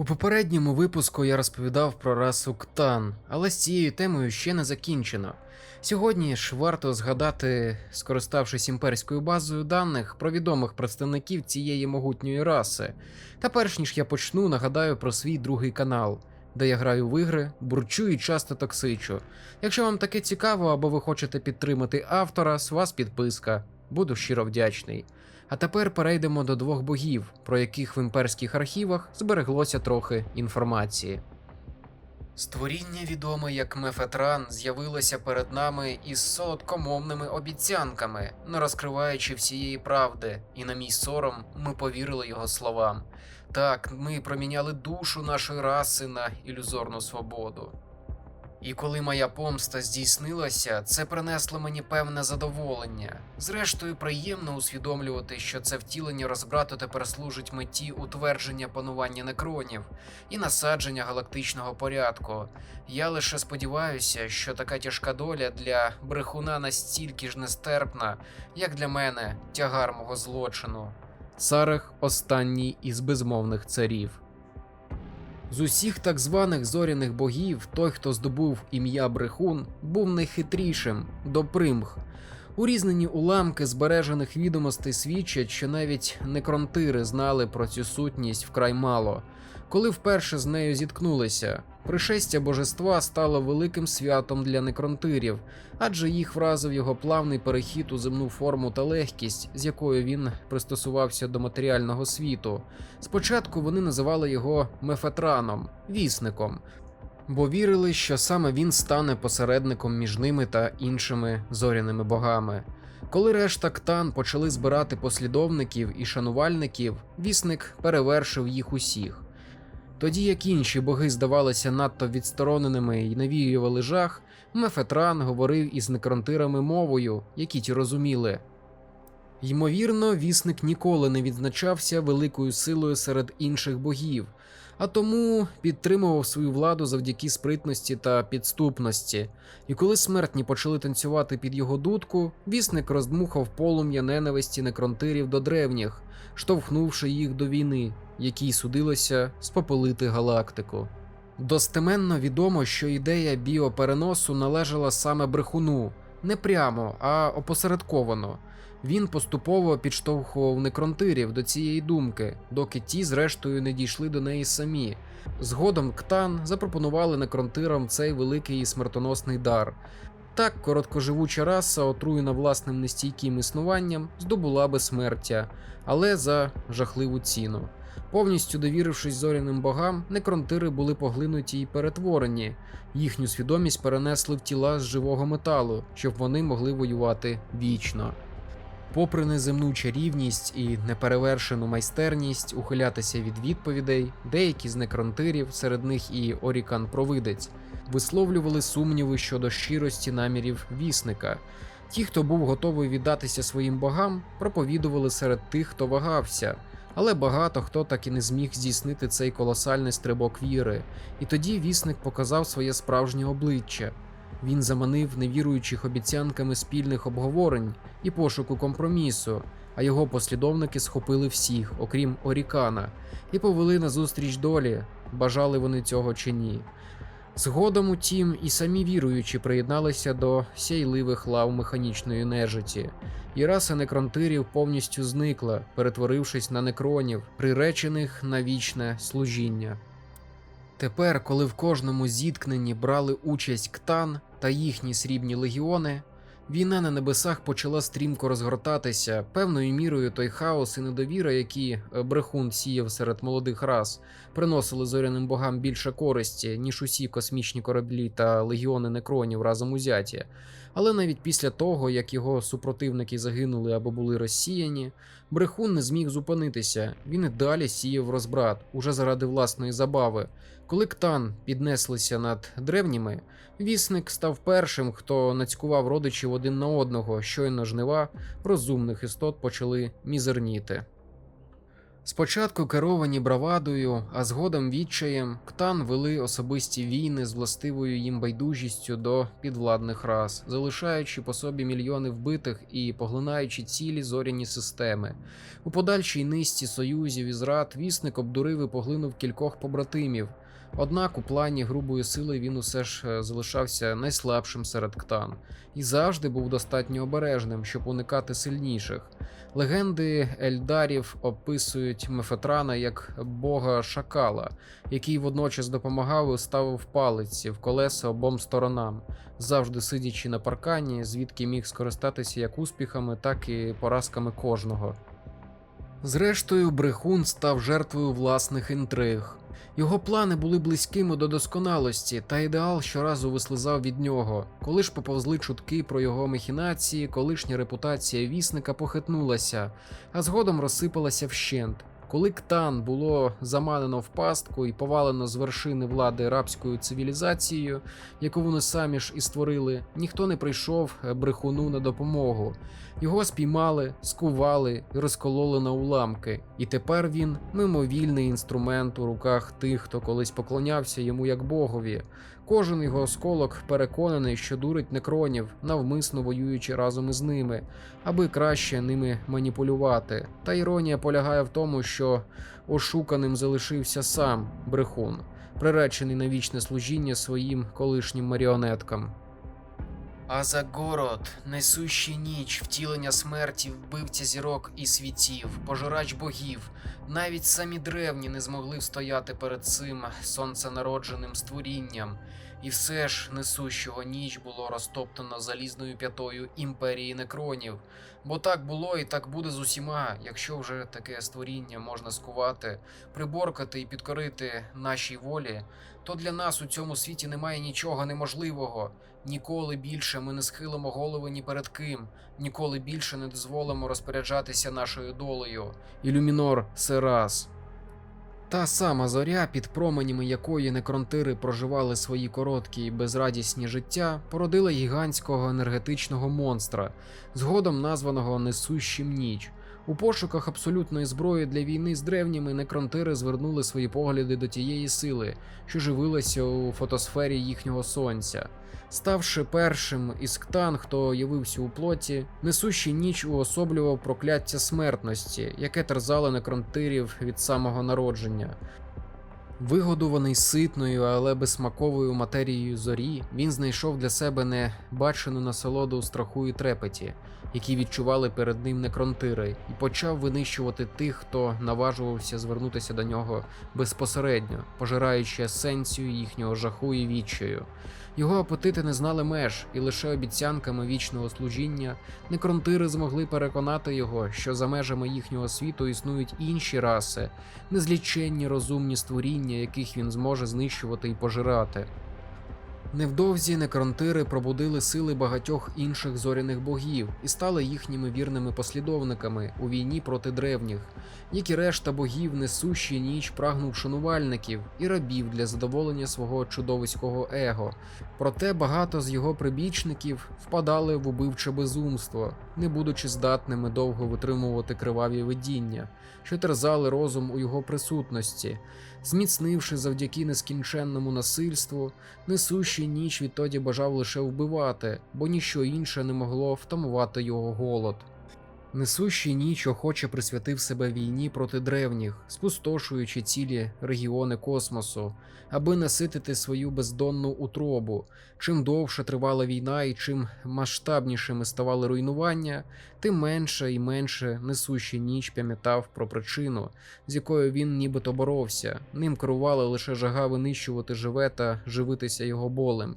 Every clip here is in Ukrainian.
У попередньому випуску я розповідав про расу Ктан, але з цією темою ще не закінчено. Сьогодні ж варто згадати, скориставшись імперською базою даних про відомих представників цієї могутньої раси. Та перш ніж я почну, нагадаю про свій другий канал, де я граю в ігри, бурчу і часто токсичу. Якщо вам таке цікаво або ви хочете підтримати автора, з вас підписка. Буду щиро вдячний. А тепер перейдемо до двох богів, про яких в імперських архівах збереглося трохи інформації. Створіння, відоме як Мефетран, з'явилося перед нами із солодкомовними обіцянками, не розкриваючи всієї правди, і на мій сором ми повірили його словам. Так, ми проміняли душу нашої раси на ілюзорну свободу. І коли моя помста здійснилася, це принесло мені певне задоволення. Зрештою, приємно усвідомлювати, що це втілення розбрату тепер служить меті утвердження панування некронів і насадження галактичного порядку. Я лише сподіваюся, що така тяжка доля для брехуна настільки ж нестерпна, як для мене тягар мого злочину. Сарех останній із безмовних царів. З усіх так званих зоряних богів, той, хто здобув ім'я Брехун, був найхитрішим до примх. Урізнені уламки збережених відомостей свідчать, що навіть некронтири знали про цю сутність вкрай мало. Коли вперше з нею зіткнулися, пришестя божества стало великим святом для некронтирів, адже їх вразив його плавний перехід у земну форму та легкість, з якою він пристосувався до матеріального світу. Спочатку вони називали його Мефетраном, вісником, бо вірили, що саме він стане посередником між ними та іншими зоряними богами. Коли решта ктан почали збирати послідовників і шанувальників, вісник перевершив їх усіх. Тоді як інші боги здавалися надто відстороненими і навіювали жах, Мефетран говорив із некронтирами мовою, які ті розуміли. Ймовірно, вісник ніколи не відзначався великою силою серед інших богів, а тому підтримував свою владу завдяки спритності та підступності. І коли смертні почали танцювати під його дудку, вісник роздмухав полум'я ненависті некронтирів до древніх, штовхнувши їх до війни, якій судилося спопелити галактику. Достеменно відомо, що ідея біопереносу належала саме брехуну, не прямо, а опосередковано. Він поступово підштовхував некронтирів до цієї думки, доки ті, зрештою, не дійшли до неї самі. Згодом Ктан запропонували некронтирам цей великий і смертоносний дар. Так, короткоживуча раса, отруєна власним нестійким існуванням, здобула безсмертя, але за жахливу ціну. Повністю довірившись зоряним богам, некронтири були поглинуті і перетворені. Їхню свідомість перенесли в тіла з живого металу, щоб вони могли воювати вічно. Попри неземну чарівність і неперевершену майстерність ухилятися від відповідей, деякі з некронтирів, серед них і Орікан Провидець, висловлювали сумніви щодо щирості намірів вісника. Ті, хто був готовий віддатися своїм богам, проповідували серед тих, хто вагався. Але багато хто так і не зміг здійснити цей колосальний стрибок віри, і тоді вісник показав своє справжнє обличчя. Він заманив невіруючих обіцянками спільних обговорень і пошуку компромісу, а його послідовники схопили всіх, окрім Орікана, і повели назустріч долі, бажали вони цього чи ні. Згодом, утім, і самі віруючі приєдналися до сяйливих лав механічної нежиті, і раса некронтирів повністю зникла, перетворившись на некронів, приречених на вічне служіння. Тепер, коли в кожному зіткненні брали участь Ктан та їхні срібні легіони, війна на небесах почала стрімко розгортатися. Певною мірою той хаос і недовіра, які е, брехун сіяв серед молодих рас, приносили зоряним богам більше користі, ніж усі космічні кораблі та легіони некронів разом узяті. Але навіть після того, як його супротивники загинули або були розсіяні, брехун не зміг зупинитися. Він і далі сіяв розбрат, уже заради власної забави. Коли ктан піднеслися над древніми, вісник став першим, хто нацькував родичів один на одного, щойно жнива розумних істот почали мізерніти. Спочатку керовані бравадою, а згодом відчаєм, ктан вели особисті війни з властивою їм байдужістю до підвладних рас, залишаючи по собі мільйони вбитих і поглинаючи цілі зоряні системи. У подальшій низці союзів і зрад вісник обдурив і поглинув кількох побратимів. Однак у плані грубої сили він усе ж е, залишався найслабшим серед ктан і завжди був достатньо обережним, щоб уникати сильніших. Легенди Ельдарів описують Мефетрана як бога шакала, який водночас допомагав і ставив палиці в колеса обом сторонам, завжди сидячи на паркані, звідки міг скористатися як успіхами, так і поразками кожного. Зрештою, брехун став жертвою власних інтриг. Його плани були близькими до досконалості, та ідеал щоразу вислизав від нього. Коли ж поповзли чутки про його махінації, колишня репутація вісника похитнулася, а згодом розсипалася вщент. Коли Ктан було заманено в пастку і повалено з вершини влади рабською цивілізацією, яку вони самі ж і створили, ніхто не прийшов брехуну на допомогу. Його спіймали, скували і розкололи на уламки, і тепер він мимовільний інструмент у руках тих, хто колись поклонявся йому як богові. Кожен його осколок переконаний, що дурить некронів, навмисно воюючи разом із ними, аби краще ними маніпулювати. Та іронія полягає в тому, що ошуканим залишився сам брехун, приречений на вічне служіння своїм колишнім маріонеткам. А за город, несущий ніч, втілення смерті, вбивця зірок і світів, пожирач богів. Навіть самі древні не змогли встояти перед цим сонценародженим створінням, і все ж несущого ніч було розтоптано залізною п'ятою імперії некронів. Бо так було і так буде з усіма, якщо вже таке створіння можна скувати, приборкати і підкорити нашій волі, то для нас у цьому світі немає нічого неможливого. Ніколи більше ми не схилимо голови ні перед ким, ніколи більше не дозволимо розпоряджатися нашою долею. Ілюмінор Серас. Та сама зоря, під променями якої некронтири проживали свої короткі і безрадісні життя, породила гігантського енергетичного монстра, згодом названого Несущим ніч. У пошуках абсолютної зброї для війни з древніми некронтири звернули свої погляди до тієї сили, що живилася у фотосфері їхнього сонця. Ставши першим із ктан, хто явився у плоті, несущий ніч уособлював прокляття смертності, яке терзало некронтирів від самого народження. Вигодуваний ситною, але безсмаковою матерією зорі, він знайшов для себе небачену насолоду у страху і трепеті, які відчували перед ним некронтири, і почав винищувати тих, хто наважувався звернутися до нього безпосередньо, пожираючи есенцію їхнього жаху і відчаю. Його апетити не знали меж, і лише обіцянками вічного служіння некронтири змогли переконати його, що за межами їхнього світу існують інші раси, незліченні розумні створіння, яких він зможе знищувати і пожирати. Невдовзі некронтири пробудили сили багатьох інших зоряних богів і стали їхніми вірними послідовниками у війні проти древніх, як і решта богів, несущі ніч прагнув шанувальників і рабів для задоволення свого чудовиського его. Проте багато з його прибічників впадали в убивче безумство, не будучи здатними довго витримувати криваві видіння, що терзали розум у його присутності. Зміцнивши завдяки нескінченному насильству, несущий ніч відтоді бажав лише вбивати, бо ніщо інше не могло втамувати його голод. Несущий ніч охоче присвятив себе війні проти древніх, спустошуючи цілі регіони космосу, аби наситити свою бездонну утробу. Чим довше тривала війна і чим масштабнішими ставали руйнування, тим менше і менше несущий ніч пам'ятав про причину, з якою він нібито боровся. Ним керувала лише жага винищувати живе та живитися його болем.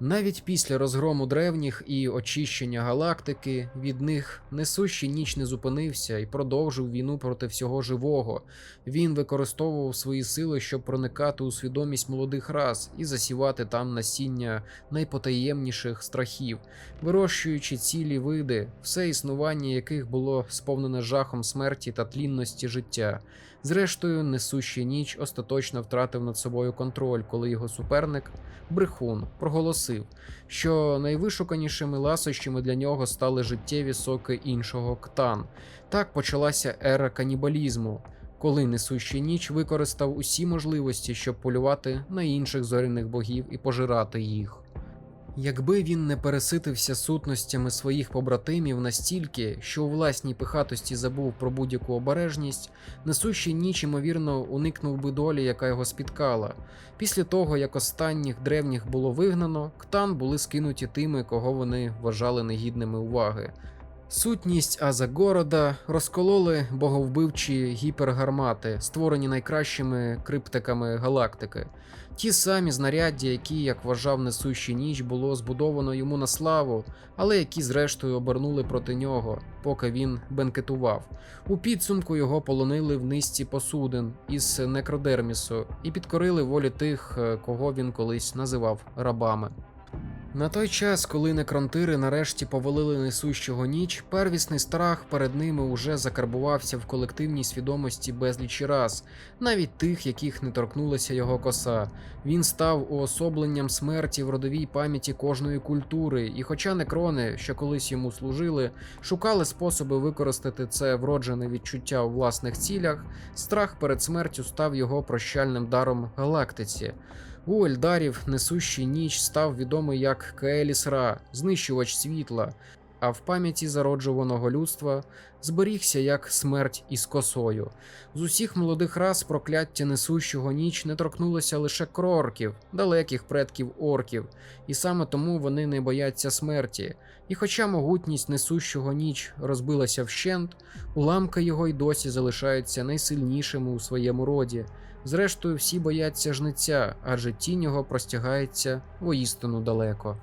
Навіть після розгрому древніх і очищення галактики від них несущий ніч не зупинився і продовжив війну проти всього живого. Він використовував свої сили, щоб проникати у свідомість молодих рас і засівати там насіння найпотаємніших страхів, вирощуючи цілі види, все існування яких було сповнене жахом смерті та тлінності життя. Зрештою, несущий ніч остаточно втратив над собою контроль, коли його суперник, брехун, проголосив, що найвишуканішими ласощами для нього стали життєві соки іншого ктан. Так почалася ера канібалізму, коли несущий ніч використав усі можливості, щоб полювати на інших зоряних богів і пожирати їх. Якби він не переситився сутностями своїх побратимів настільки, що у власній пихатості забув про будь-яку обережність, несущий ніч, ймовірно, уникнув би долі, яка його спіткала. Після того, як останніх древніх було вигнано, ктан були скинуті тими, кого вони вважали негідними уваги. Сутність Азагорода розкололи боговбивчі гіпергармати, створені найкращими криптиками галактики. Ті самі знаряддя, які, як вважав несущий ніч, було збудовано йому на славу, але які зрештою обернули проти нього, поки він бенкетував. У підсумку його полонили в низці посудин із некродермісу і підкорили волі тих, е, кого він колись називав рабами. На той час, коли некронтири нарешті повалили несущого ніч, первісний страх перед ними уже закарбувався в колективній свідомості безлічі раз, навіть тих, яких не торкнулася його коса. Він став уособленням смерті в родовій пам'яті кожної культури, і хоча некрони, що колись йому служили, шукали способи використати це вроджене відчуття у власних цілях, страх перед смертю став його прощальним даром галактиці. У Ельдарів несущий ніч став відомий як Каеліс Ра, знищувач світла, а в пам'яті зароджуваного людства зберігся як смерть із косою. З усіх молодих рас прокляття несущого ніч не торкнулося лише крорків, далеких предків орків, і саме тому вони не бояться смерті. І хоча могутність несущого ніч розбилася вщент, уламки його й досі залишаються найсильнішими у своєму роді. Зрештою, всі бояться жниця, адже тінь його простягається воістину далеко.